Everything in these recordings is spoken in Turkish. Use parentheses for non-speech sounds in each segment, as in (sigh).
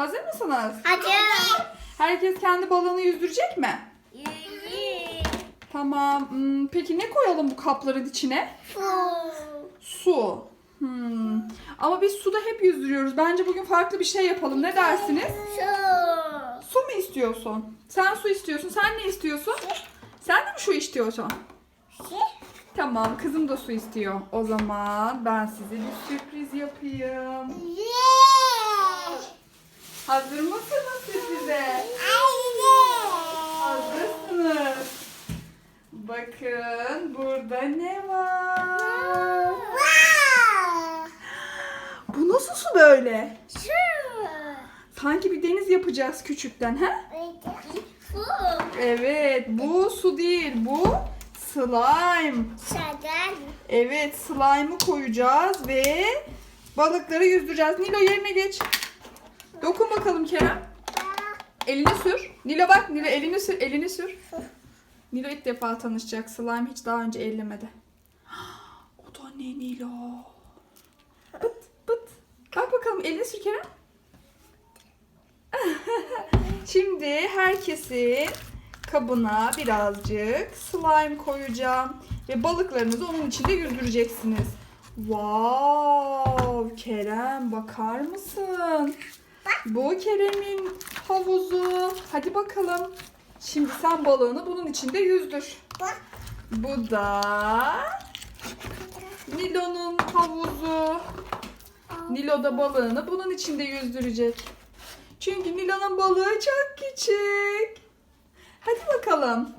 Hazır mısınız? Hadi. Herkes kendi balığını yüzdürecek mi? Tamam. Hmm, peki ne koyalım bu kapların içine? Fu. Su. Hmm. Ama biz suda hep yüzdürüyoruz. Bence bugün farklı bir şey yapalım. Ne dersiniz? Su. Su mu istiyorsun? Sen su istiyorsun. Sen ne istiyorsun? Sen de mi su istiyorsun? Tamam, kızım da su istiyor. O zaman ben size bir sürpriz yapayım. Hazır mısınız sürprize? Hazırsınız. Bakın burada ne var? Bu nasıl su böyle? Sanki bir deniz yapacağız küçükten ha? Evet, bu su değil, bu slime. Evet, slime'ı koyacağız ve balıkları yüzdüreceğiz. Nilo yerine geç. Dokun bakalım Kerem. Elini sür. Nilo bak, Nilo elini sür, elini sür. Nilo ilk defa tanışacak. Slime hiç daha önce ellemedi. (gasps) O da ne Nilo? Bıt bıt. Bak bakalım elini sür Kerem. (laughs) Şimdi herkesin kabına birazcık slime koyacağım. Ve balıklarınızı onun içinde yüzdüreceksiniz. Wow! Kerem bakar mısın? Bu Kerem'in havuzu. Hadi bakalım. Şimdi sen balığını bunun içinde yüzdür. Bu da Nilo'nun havuzu. Nilo da balığını bunun içinde yüzdürecek. Çünkü Nilo'nun balığı çok küçük. Hadi bakalım.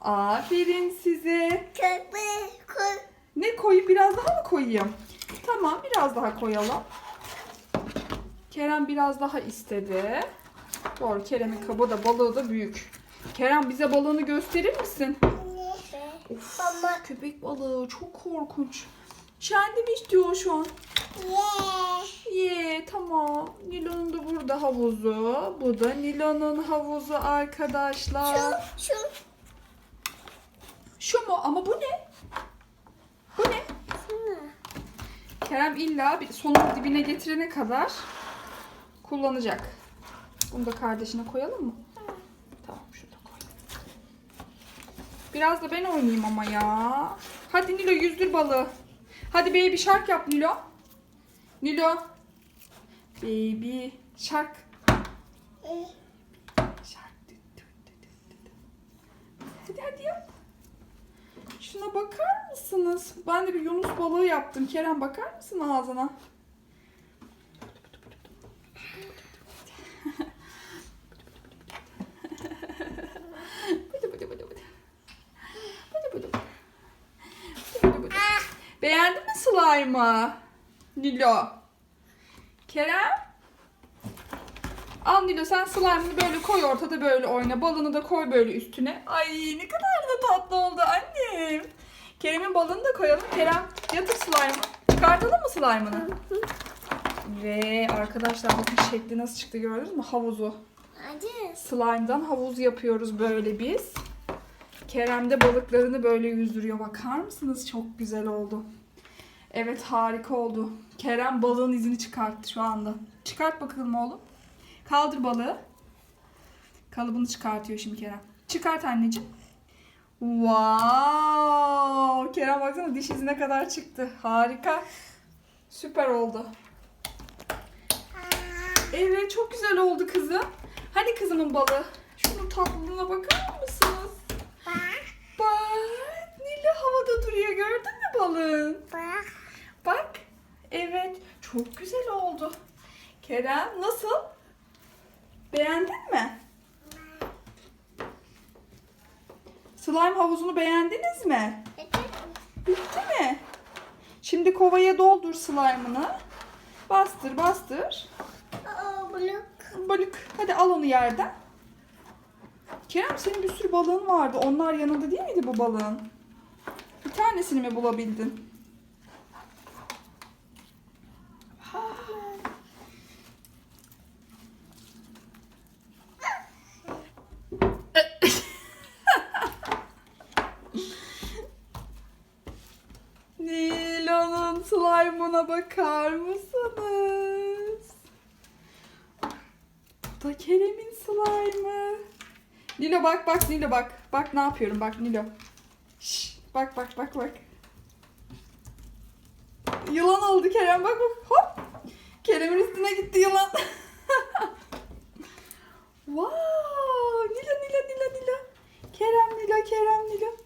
Aferin size. Ne koyup biraz daha mı koyayım? Tamam biraz daha koyalım. Kerem biraz daha istedi. Doğru Kerem'in kabı da balığı da büyük. Kerem bize balığını gösterir misin? Of, Baba. köpek balığı çok korkunç. Kendim istiyor şu an. Ye tamam. Nilo'nun da burada havuzu. Bu da Nilo'nun havuzu arkadaşlar. Şu mu? Ama bu ne? Bu ne? Kerem illa bir sonun dibine getirene kadar kullanacak. Bunu da kardeşine koyalım mı? Tamam şurada koy. Biraz da ben oynayayım ama ya. Hadi Nilo yüzdür balığı. Hadi baby shark yap Nilo. Nilo. Baby shark. Shark. Hadi hadi yap. Şuna bakar mısınız? Ben de bir Yunus balığı yaptım. Kerem bakar mısın ağzına? Beğendin mi slime'ı? Nilo. Kerem? Al Nilo sen slime'ını böyle koy ortada böyle oyna. Balını da koy böyle üstüne. Ay ne kadar da tatlı oldu annem. Kerem'in balını da koyalım. Kerem yatır slime'ı. Çıkartalım mı slime'ını? Ve arkadaşlar bakın şekli nasıl çıktı gördünüz mü? Havuzu. Slime'dan havuz yapıyoruz böyle biz. Kerem de balıklarını böyle yüzdürüyor. Bakar mısınız? Çok güzel oldu. Evet harika oldu. Kerem balığın izini çıkarttı şu anda. Çıkart bakalım oğlum. Kaldır balığı. Kalıbını çıkartıyor şimdi Kerem. Çıkart anneciğim. Wow! Kerem baksana diş izine kadar çıktı. Harika. Süper oldu. Evet çok güzel oldu kızım. Hadi kızımın balığı. Şunun tatlılığına bakar mısınız? Duruyor gördün mü balığın? Bak. Evet çok güzel oldu. Kerem nasıl? Beğendin mi? Slime havuzunu beğendiniz mi? Bitti mi? Şimdi kovaya doldur slime'ını. Bastır bastır. Balık. Hadi al onu yerden. Kerem senin bir sürü balığın vardı. Onlar yanında değil miydi bu balığın? Bir tanesini mi bulabildin? (laughs) Nilo'nun slime'ına bakar mısınız? Bu da Kerem'in slime'ı. Nilo bak bak Nilo bak. Bak ne yapıyorum bak Nilo. Şş, bak bak bak bak. Yılan oldu Kerem bak bak hop. Kerem'in üstüne gitti yılan. (laughs) wow, Nilo Nilo Nilo Nilo. Kerem Nilo Kerem Nilo.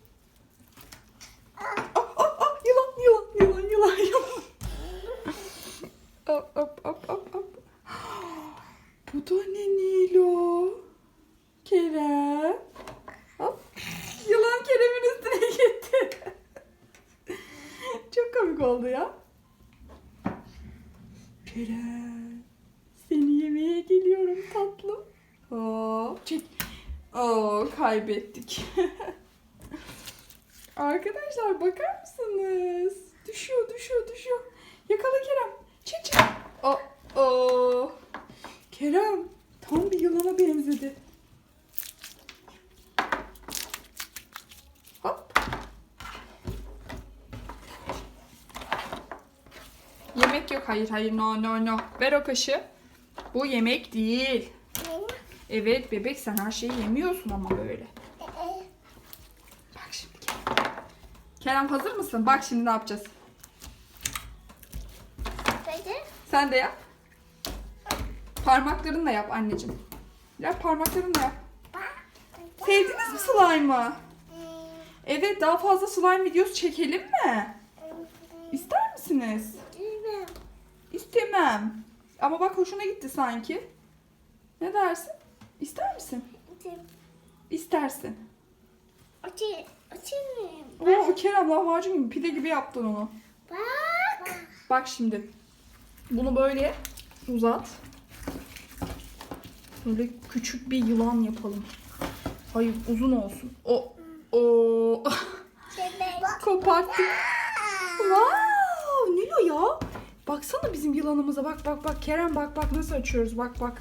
Oh, oh, oh, yılan yılan yılan yılan yılan. hop hop hop hop hop. Bu da ne Nilo? Kerem. Hop. Yılan Kerem'in üstüne gitti. Çok komik oldu ya. Kerem. Seni yemeye geliyorum tatlım. Hop. Çek. Oo, kaybettik. (laughs) Arkadaşlar bakar mısınız? Düşüyor, düşüyor, düşüyor. Yakala Kerem. Çek, çek. Oh, oh. Kerem tam bir yılana benzedi. Hop. Yemek yok. Hayır hayır no no no. Ver o kaşığı. Bu yemek değil. Evet bebek sen her şeyi yemiyorsun ama böyle. Bak şimdi Kerem. Kerem hazır mısın? Bak şimdi ne yapacağız. Sen de yap. Parmaklarınla yap anneciğim. Yap parmaklarınla yap. Sevdiniz mi slime'ı? Evet daha fazla slime videosu çekelim mi? İster misiniz? İstemem. Ama bak hoşuna gitti sanki. Ne dersin? İster misin? İstersin. Oo Kerem lahmacun gibi pide gibi yaptın onu. Bak. Bak şimdi. Bunu böyle uzat. Böyle küçük bir yılan yapalım. Hayır uzun olsun. O o Bebek. (laughs) koparttık. Wow! Nilo ya. Baksana bizim yılanımıza. Bak bak bak. Kerem bak bak nasıl açıyoruz. Bak bak.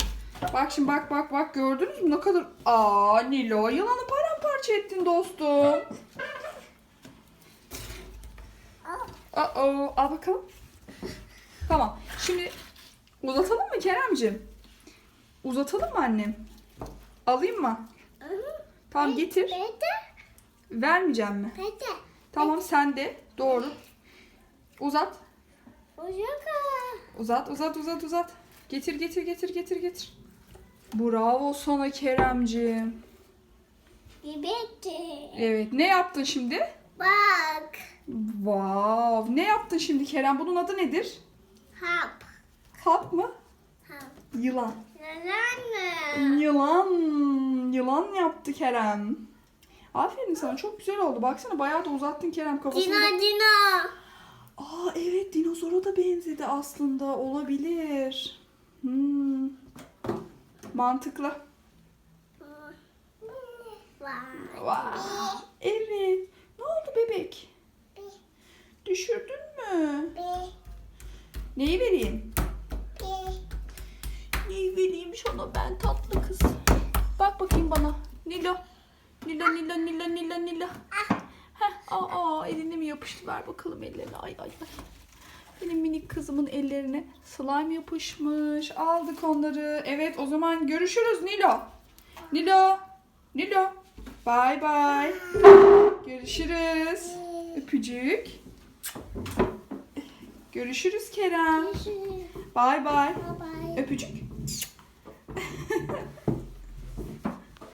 Bak şimdi bak bak bak. Gördünüz mü ne kadar... Aa Nilo yılanı paramparça ettin dostum. Aa, al bakalım. Tamam. Şimdi uzatalım mı Keremcim? Uzatalım mı annem? Alayım mı? Tamam getir. Vermeyeceğim mi? Tamam sen de. Doğru. Uzat. Uyuka. Uzat uzat uzat uzat. Getir getir getir getir getir. Bravo sana Keremcim. Bebekti. Evet ne yaptın şimdi? Bak. Wow. Ne yaptın şimdi Kerem? Bunun adı nedir? Hap. Hap mı? Hap. Yılan. Nana. Yılan. Yılan yaptı Kerem. Aferin sana çok güzel oldu. Baksana bayağı da uzattın Kerem kafasını. Dino dino. Aa evet dinozora da benzedi aslında. Olabilir. Hmm. Mantıklı. Evet. Ne oldu bebek? Düşürdün mü? Neyi vereyim? Neyi vereyim sana ben tatlı kız? Bak bakayım bana. Nilo. Nilo Nilo Nilo Nilo Nilo. Aa, aa eline mi yapıştı? Ver bakalım ellerine. Ay ay ay. Benim minik kızımın ellerine slime yapışmış. Aldık onları. Evet o zaman görüşürüz Nilo. Nilo. Nilo. Bye bye. Görüşürüz. Öpücük. Görüşürüz Kerem. Bye bye. Öpücük. (laughs)